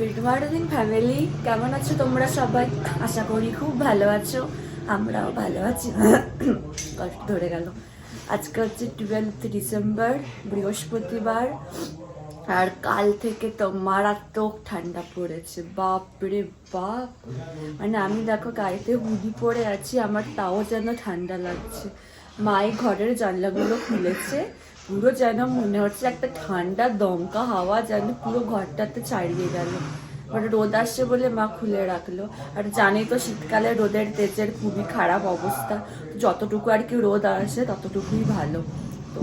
Good family কেমন আছো তোমরা সবাই? আশা করি খুব ভালো আছো, আমরাও ভালো আছি। কষ্ট ধরে গেল। আজকে হচ্ছে টুয়েলথ ডিসেম্বর বৃহস্পতিবার, আর কাল থেকে তো মারাত্মক ঠান্ডা পড়েছে। বাপ রে বাপ! মানে আমি দেখো গাড়িতে হুডি পরে আছি, আমার তাও যেন ঠান্ডা লাগছে। মাই ঘরের জানলাগুলো খুলেছে পুরো যেন মনে হচ্ছে একটা ঠান্ডা, দমকা হাওয়া যেন পুরো ঘরটাতে ছাড়িয়ে গেল। মানে রোদ আসছে বলে মা খুলে রাখল। আর জানি তো শীতকালে রোদের তেজের খুবই খারাপ অবস্থা। যতটুকু আর কি রোদ আসে, ততটুকুই ভালো। তো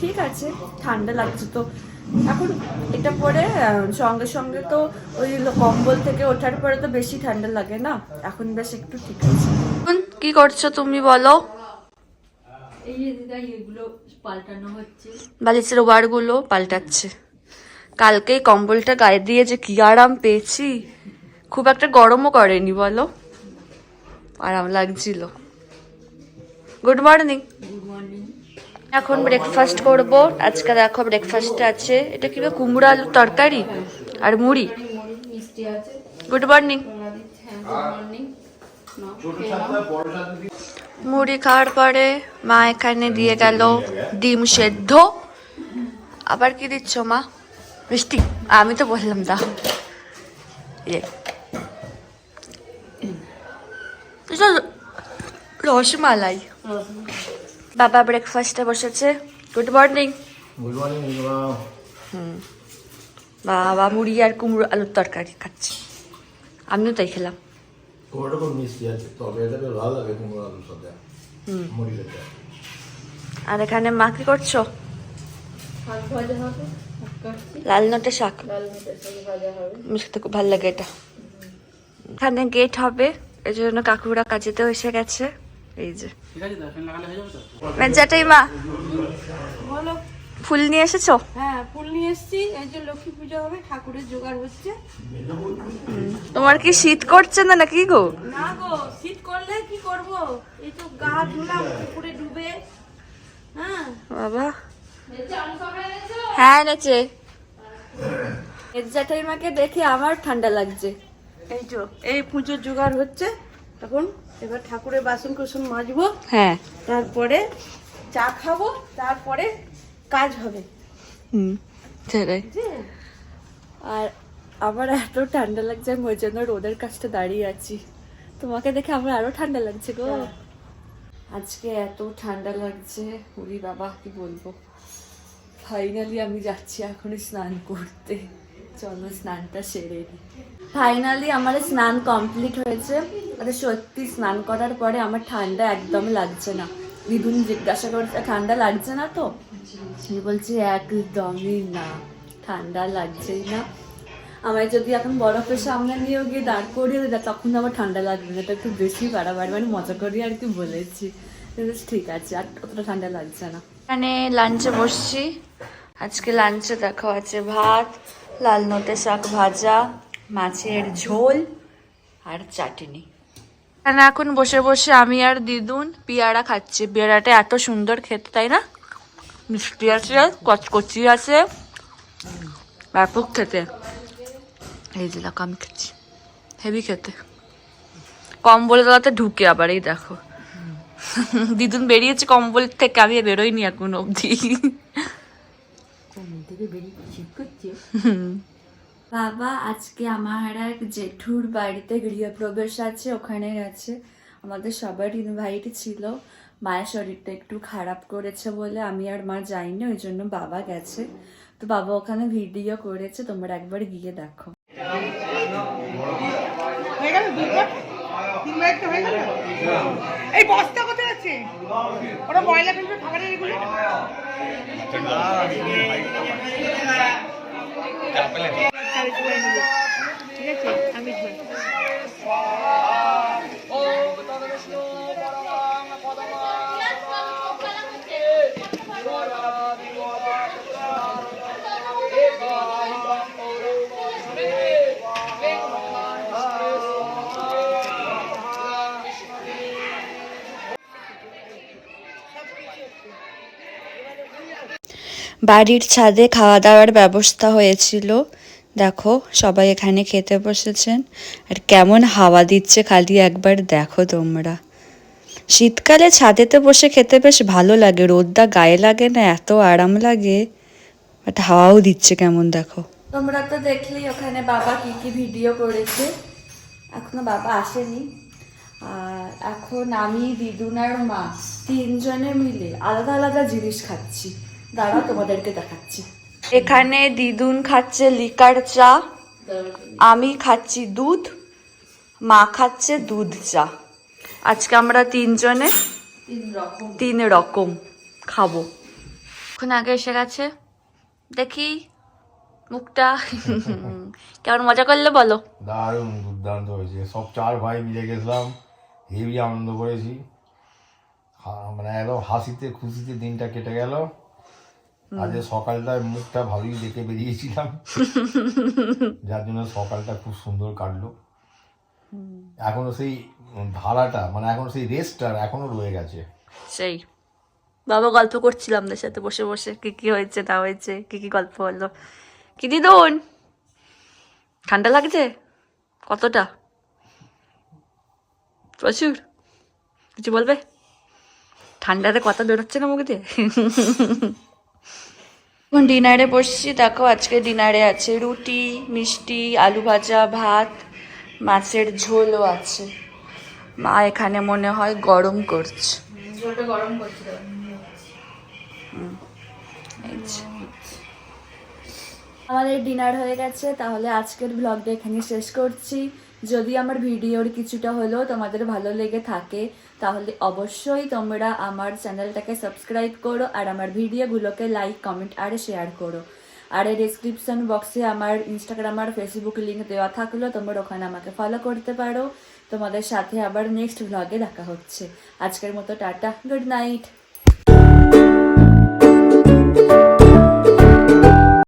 ঠিক আছে, ঠান্ডা লাগছে তো। এখন এটা পরে সঙ্গে সঙ্গে তো ওই কম্বল থেকে ওঠার পরে তো বেশি ঠান্ডা লাগে না। এখন বেশ একটু ঠিক আছে। কি করছ তুমি বলো? এই যে এগুলো পাল্টানো হচ্ছে। বালিশের ওয়ারগুলো পাল্টাচ্ছে। কালকে এই কম্বলটা গায়ে দিয়ে যে কি আরাম পেয়েছি খুব একটা গরমও করেনি বলো? আরাম লাগছিল। গুড মর্নিং এখন ব্রেকফাস্ট করব। আজকে দেখো ব্রেকফাস্টে আছে। এটা কি কুমড়ো আলুর তরকারি আর মুড়ি? মুড়ি মিষ্টি আছে। গুড মর্নিং মুড়ি খাওয়ার পরে মা এখানে দিয়ে গেল ডিম সেদ্ধ। আবার কি দিচ্ছ মা? মিষ্টি। আমি তো বললাম দাও। রসমালাই। বাবা ব্রেকফাস্টে বসেছে। Good morning good morning minimum বাবা মুড়ি আর কুমড়ো আলুর তরকারি খাচ্ছে। আমিও তাই খেলাম। খুব মিষ্টি আছে। তবে এটা বেশ ভালো লাগে কুমড়ো আলুর সাথে। মুড়ি সাথে আর এখানে মা কি করছ? শাক ভাজা হবে শাক কাটছি। লাল নোটে শাক। সাথে খুব ভালো লাগে এটা। এখানে গেট হবে এই জন্য কাকুরা কাজেতেও এসে গেছে। এই যে। মেজাটাই মা বলো। ফুল নিয়ে এসেছ? হ্যাঁ ফুল নিয়ে এসছি। এই যে লক্ষ্মী পুজো হবে ঠাকুরের জোগাড় হচ্ছে। তোমার কি শীত করছে না নাকি গো? না গো শীত করলে কি করব? এই তো গা ধুলাম পুকুরে ডুবে। হ্যাঁ। বাবা। হ্যাঁ এনেছে মেজাটাই মাকে দেখে আমার ঠান্ডা লাগছে। এই তো এই পুজোর জোগাড় হচ্ছে। এখন এবার ঠাকুরের বাসন কুসন মাজবো। হ্যাঁ। তারপরে চা খাব তারপরে কাজ হবে। হুম। সেটাই? আর আমার এত ঠান্ডা লাগছে আমি ওই জন্য রোদের কাছটা দাঁড়িয়ে আছি। তোমাকে দেখে আমার আরও ঠান্ডা লাগছে গো। আজকে এত ঠান্ডা লাগছে উরি বাবা কি বলব? ফাইনালি আমি যাচ্ছি এখনই স্নান করতে। চলো স্নানটা সেরে নিই ফাইনালি আমার স্নান কমপ্লিট হয়েছে। আর সত্যি স্নান করার পরে আমার ঠান্ডা একদম লাগছে না। দিদুন জিজ্ঞাসা করছে ঠান্ডা লাগছে না তো? আমি বলছি, একদমই না, ঠান্ডা লাগছেই না। আমায় যদি এখন বরফের সামনে নিয়েও গিয়ে দাঁড় করিয়ে দেয় তখন আমার ঠান্ডা লাগবে না। এটা একটু বেশি বাড়াবাড়ি মানে মজা করি আর কি বলেছি, ঠিক আছে, আর অতটা ঠান্ডা লাগছে না। এখানে লাঞ্চে বসছি। আজকে লাঞ্চে দেখো, আছে ভাত, লাল নোটে শাক ভাজা, মাছের ঝোল আর চাটনি। এখানে এখন বসে বসে আমি আর দিদুন পেয়ারা খাচ্ছি। পেয়ারাটা এত সুন্দর খেতে তাই না? মিষ্টি আছে কচকচি আছে। ব্যাপক খেতে। এই যে দেখো আমি খাচ্ছি। হেভি খেতে। কম্বল তলাতে ঢুকে আবার এই দেখো। দিদুন বেরিয়েছে কম্বল থেকে আমি বেরোইনি এখন অবধি। বাবা আজকে আমার এক জেঠুর বাড়িতে গৃহপ্রবেশ আছে ওখানে গেছে আমাদের সবার ইনভাইট ছিল মায়ের শরীরটা একটু খারাপ করেছে বলে আমি আর মা যাইনি ওই জন্য বাবা গেছে তো বাবা ওখানে ভিডিও করেছে তোমরা একবার গিয়ে দেখো হয়ে হয়ে এই বস্তা কোথায় আছে ওরা ময়লা ফেলবে খাবারের এগুলো ঠিক আছে? আমি বাড়ির ছাদে খাওয়া দাওয়ার ব্যবস্থা হয়েছিল। দেখো, সবাই এখানে খেতে বসেছেন। আর কেমন হাওয়া দিচ্ছে খালি একবার দেখো তোমরা। শীতকালে ছাদেতে বসে খেতে বেশ ভালো লাগে রোদটা গায়ে লাগে না, এত আরাম লাগে। বাট হাওয়াও দিচ্ছে কেমন দেখো। তোমরা তো দেখলেই ওখানে বাবা কি কি ভিডিও করেছে। এখনও বাবা আসেনি। আর এখন আমি, দিদুন আর মা তিনজনে মিলে আলাদা আলাদা জিনিস খাচ্ছি। দাঁড়া তোমাদেরকে দেখাচ্ছি। এখানে দিদুন খাচ্ছে লিকার চা আমি খাচ্ছি দুধ মা খাচ্ছে দুধ চা। আজকে আমরা তিনজনে তিন রকম খাব। এখন আগে এসে গেছে। দেখি মুখটা। কেমন মজা করলে বলো। দারুণ দুর্দান্ত হয়েছে। সব চার ভাই মিলে গেছিলাম। হেভি আনন্দ করেছি। মানে একদম হাসিতে খুশিতে দিনটা কেটে গেল। আজকে সকালটায় মুখটা ভালোই দেখে বেরিয়েছিলাম। যার জন্য সকালটা খুব সুন্দর কাটলো। এখনও সেই ধারাটা মানে এখনও সেই রেস্টটা এখনও রয়ে গেছে। সেই। বাবা গল্প করছিলাম আমাদের সাথে বসে বসে কি কি হয়েছে না হয়েছে কি কি গল্প হলো। কি দিদুন ঠান্ডা লাগছে? কতটা? প্রচুর? কিছু বলবে? ঠান্ডাতে কথা বেরোচ্ছে না মুখ দিয়ে? এখন ডিনারে বসছি। দেখো আজকে ডিনারে আছে রুটি মিষ্টি আলু ভাজা ভাত মাছের ঝোলও আছে। মা এখানে মনে হয় গরম করছে। গরম করছে। আমাদের ডিনার হয়ে গেছে, তাহলে আজকের ব্লগটা এখানে শেষ করছি। যদি আমার ভিডিওর কিছুটা হলেও তোমাদের ভালো লেগে থাকে, তাহলে অবশ্যই তোমরা আমার চ্যানেলটাকে সাবস্ক্রাইব করো আর আমার ভিডিওগুলোকে লাইক কমেন্ট আর শেয়ার করো। আর এই ডিসক্রিপশন বক্সে আমার ইনস্টাগ্রাম আর ফেসবুক লিঙ্ক দেওয়া থাকল, তোমরা ওখানে আমাকে ফলো করতে পারো। তোমাদের সাথে আবার নেক্সট ব্লগে দেখা হচ্ছে। আজকের মতো টাটা গুড নাইট